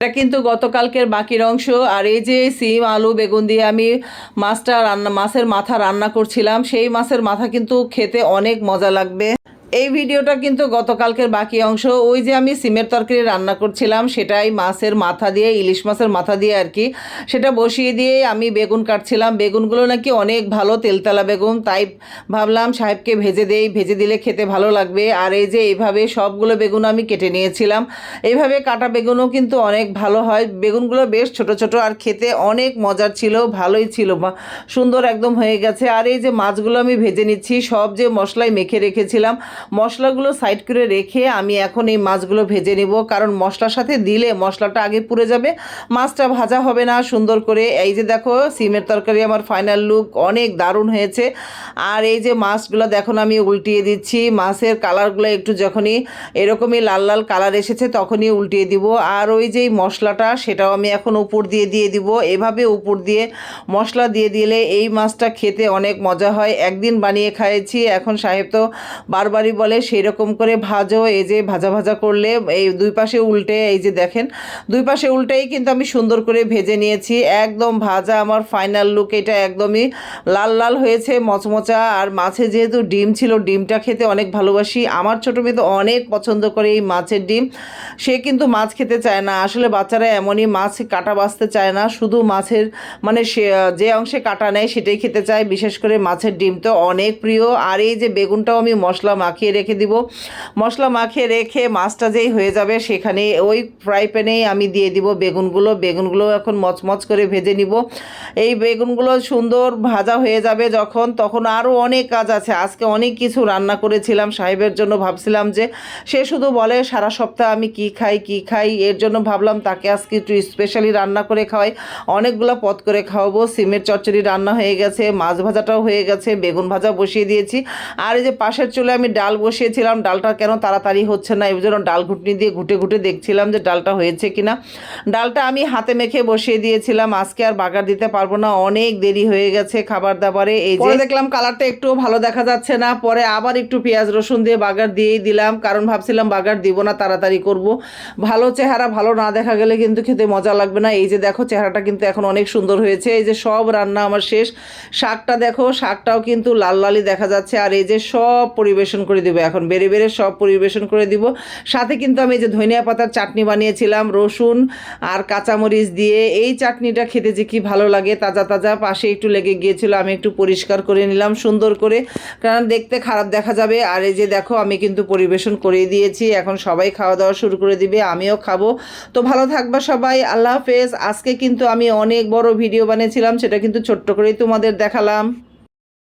এটা কিন্তু গতকালকের বাকির অংশ। আর এই যে সিম, আলু, বেগুন দিয়ে আমি মাছটা রান্না মাছের মাথা রান্না করছিলাম। সেই মাছের মাথা কিন্তু খেতে অনেক মজা লাগবে। এই ভিডিওটা কিন্তু গতকালকের বাকি অংশ। ওই যে আমি সিমের তরকারি রান্না করছিলাম, সেটাই মাছের মাথা দিয়ে, ইলিশ মাছের মাথা দিয়ে আর কি, সেটা বসিয়ে দিয়ে আমি বেগুন কাটছিলাম। বেগুনগুলো নাকি অনেক ভালো, তেলতলা বেগুন, তাই ভাবলাম সাহেবকে ভেজে দেই। ভেজে দিলে খেতে ভালো লাগবে। আর এই যে এইভাবে সবগুলো বেগুন আমি কেটে নিয়েছিলাম। এইভাবে কাটা বেগুনও কিন্তু অনেক ভালো হয়। বেগুনগুলো বেশ ছোট ছোট আর খেতে অনেক মজার ছিল, ভালোই ছিল সুন্দর একদম হয়ে গেছে। আর এই যে মাছগুলো আমি ভেজে নিচ্ছি, সব যে মশলায় মেখে রেখেছিলাম মশলাগুলো সাইড করে রেখে আমি এখন এই মাছগুলো ভেজে নেব। কারণ মশলার সাথে দিলে মশলাটা আগে পুড়ে যাবে, মাছটা ভাজা হবে না সুন্দর করে। এই যে দেখো, সিমের তরকারি আমার ফাইনাল লুক অনেক দারুণ হয়েছে। আর এই যে মাছগুলো দেখো আমি উল্টিয়ে দিচ্ছি। মাছের কালারগুলো একটু যখনই এরকমই লাল লাল কালার এসেছে, তখনই উল্টিয়ে দিব। আর ওই যে মশলাটা, সেটাও আমি এখন উপর দিয়ে দিয়ে দিব। এভাবে উপর দিয়ে মশলা দিয়ে দিলে এই মাছটা খেতে অনেক মজা হয়। একদিন বানিয়ে খাইয়েছি। এখন সাহেব তো বারবারই বলে সেই রকম করে ভাজো, এই যে ভাজা ভাজা করলে এই দুই পাশে উল্টে, এই যে দেখেন, দুই পাশে উল্টেই কিন্তু আমি সুন্দর করে ভেজে নিয়েছি। একদম ভাজা আমার ফাইনাল লুক এটা একদমই লাল লাল হয়েছে, মচমচা। আর মাছে যেহেতু ডিম ছিল, ডিমটা খেতে অনেক ভালোবাসি। আমার ছোটো মেয়ে তো অনেক পছন্দ করে এই মাছের ডিম। সে কিন্তু মাছ খেতে চায় না। আসলে বাচ্চারা এমনই মাছ কাটা বাঁচতে চায় না। শুধু মাছের মানে সে, যে অংশে কাটা নেয় সেটাই খেতে চায়। বিশেষ করে মাছের ডিম তো অনেক প্রিয়। আর এই যে বেগুনটাও আমি মশলা মাখিয়ে রেখে দিব। মশলা মাখিয়ে রেখে মাছটা যেই হয়ে যাবে সেখানে ওই ফ্রাই প্যানেই আমি দিয়ে দিব বেগুনগুলো। বেগুনগুলো এখন মচমচ করে ভেজে নিব। এই বেগুনগুলো সুন্দর ভাজা হয়ে যাবে যখন, তখন আরও অনেক কাজ আছে। আজকে অনেক কিছু রান্না করেছিলাম সাহেবের জন্য ভাবছিলাম যে, সে শুধু বলে, সারা সপ্তাহ আমি কি খাই কি খাই? এর জন্য ভাবলাম তাকে আজকে একটু স্পেশালি রান্না করে খাওয়াই। অনেকগুলো পদ করে খাওয়াবো। সিমের চচ্চড়ি রান্না হয়ে গেছে, মাছ ভাজাটাও হয়ে গেছে, বেগুন ভাজা বসিয়ে দিয়েছি। আর এই যে পাশের চুলে আমি ডাল বসিয়েছিলাম, ডালটা কেন তাড়াতাড়ি হচ্ছে না? এই জন্য ডাল ঘুটনি দিয়ে ঘুটে ঘুটে দেখছিলাম যে ডালটা হয়েছে কিনা। ডালটা আমি হাতে মেখে বসিয়ে দিয়েছিলাম। আজকে আর বাগার দিতে পারব না, অনেক দেরি হয়ে গেছে খাবার দাবারে এই যে দেখলাম কালারটা একটু ভালো দেখা যাচ্ছে না। পরে আবার একটু পেঁয়াজ রসুন দিয়ে বাগার দিয়েই দিলাম, কারণ ভাবছিলাম বাগার দিব না, তাড়াতাড়ি করব। ভালো চেহারা, ভালো না দেখা গেলে কিন্তু খেতে মজা লাগবে না। এই যে দেখো, চেহারাটা কিন্তু এখন অনেক সুন্দর হয়েছে। এই যে সব রান্না আমার শেষ। শাকটা দেখো, শাকটাও কিন্তু লাল লালই দেখা যাচ্ছে। আর এই যে সব পরিবেশন করে দিব। এখন বেড়ে বেড়ে সব পরিবেশন করে দিব। সাথে কিন্তু আমি যে ধনিয়া পাতার চাটনি বানিয়েছিলাম, রসুন আর কাঁচামরিচ দিয়ে। এই চাটনিটা খেতে যে কি ভালো লাগে, তাজা তাজা। পাশে একটু লেগে গিয়েছিল, আমি একটু পরিষ্কার করে নিলাম, সুন্দর করে। কারণ দেখতে খারাপ দেখা যাবে। আর এই যে দেখো, আমি কিন্তু পরিবেশন করে দিয়েছি। এখন সবাই খাওয়া দাওয়া শুরু করে দিবে, আমিও খাব। তো ভালো থাকবা সবাই, আল্লাহ হাফেজ। আজকে কিন্তু আমি অনেক বড় ভিডিও বানিয়েছিলাম, সেটা কিন্তু ছোট্ট করেই তোমাদের দেখালাম।